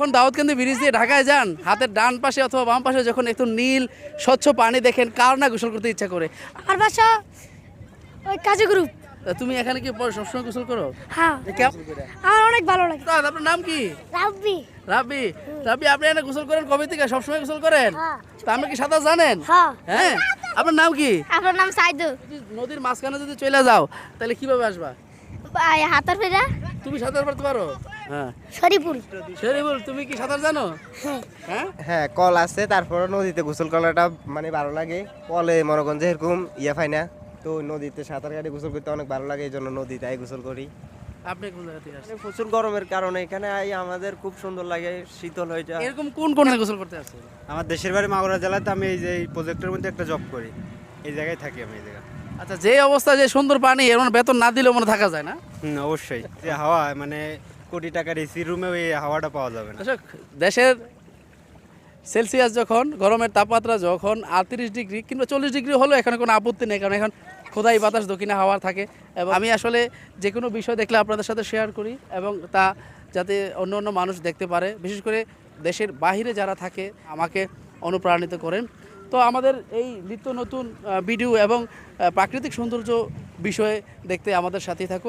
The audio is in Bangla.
যখন দাউদকান্দি ব্রিজ দিয়ে ঢাকায় যান। হাতের ডান পাশে অথবা বাম পাশে যখন একটু নীল স্বচ্ছ পানি দেখেন কার না গোসল করতে ইচ্ছা করে? আমার বাসা ওই কাজে গ্রুপ তুমি এখানে কি সবসময় গোসল করো? হ্যাঁ। আমার অনেক ভালো লাগে। উস্তাদ, আপনার নাম কি? রাব্বি। রাব্বি। রাব্বি আপনি এখানে গোসল করেন কবে থেকে? সবসময় গোসল করেন? হ্যাঁ। তা আপনি কি সাঁতার জানেন? হ্যাঁ। হ্যাঁ? আপনার নাম কি? আপনার নাম সাইদু। নদীর মাঝখানে যদি চলে যাও তাহলে কীভাবে আসবা? হাতার ফেরা। তুমি সাঁতার পারতে পারো? হ্যাঁ। শরীপুর শরীফুল তুমি কি সাঁতার জানো? হ্যাঁ। হ্যাঁ? কল আছে তারপর নদীতে গোসল করাটা মানে ভালো লাগে। কলে যে এরকম ইয়ে পাই না তো নদীতে সাঁতার কাটে গোসল করতে অনেক ভালো লাগে এই জন্য নদীতে আই গোসল করি। আপনি কোন জায়গা থেকে আসছেন প্রচুর গরমের কারণে এখানে আই আমাদের খুব সুন্দর লাগে শীতল হয়ে যায় এরকম কোন কোন গোসল করতে আসছেন? আমার দেশের বাড়ি মাগুরা জেলাতে আমি এই যে এই প্রজেক্টের মধ্যে একটা জব করি। এই জায়গায় থাকি আমি এই জায়গায় আচ্ছা যে অবস্থা যে সুন্দর পানি এর বেতন না দিলেও মনে থাকা যায় না? হুম অবশ্যই। যে হাওয়া মানে কোটি টাকার এসি রুমেও এই হাওয়াটা পাওয়া যাবে না। দেশের সেলসিয়াস যখন, গরমের তাপমাত্রা যখন আটত্রিশ ডিগ্রি কিংবা চল্লিশ ডিগ্রি হলেও এখানে কোনো আপত্তি নেই, কারণ এখন খোদাই বাতাস, দক্ষিণে হাওয়া থাকে। এবং আমি আসলে যে কোনো বিষয় দেখলে আপনাদের সাথে শেয়ার করি এবং তা যাতে অন্য অন্য মানুষ দেখতে পারে। বিশেষ করে দেশের বাহিরে যারা থাকে, আমাকে অনুপ্রাণিত করেন। তো আমাদের এই নিত্য নতুন ভিডিও এবং প্রাকৃতিক সৌন্দর্য বিষয়ে দেখতে আমাদের সাথেই থাকুন।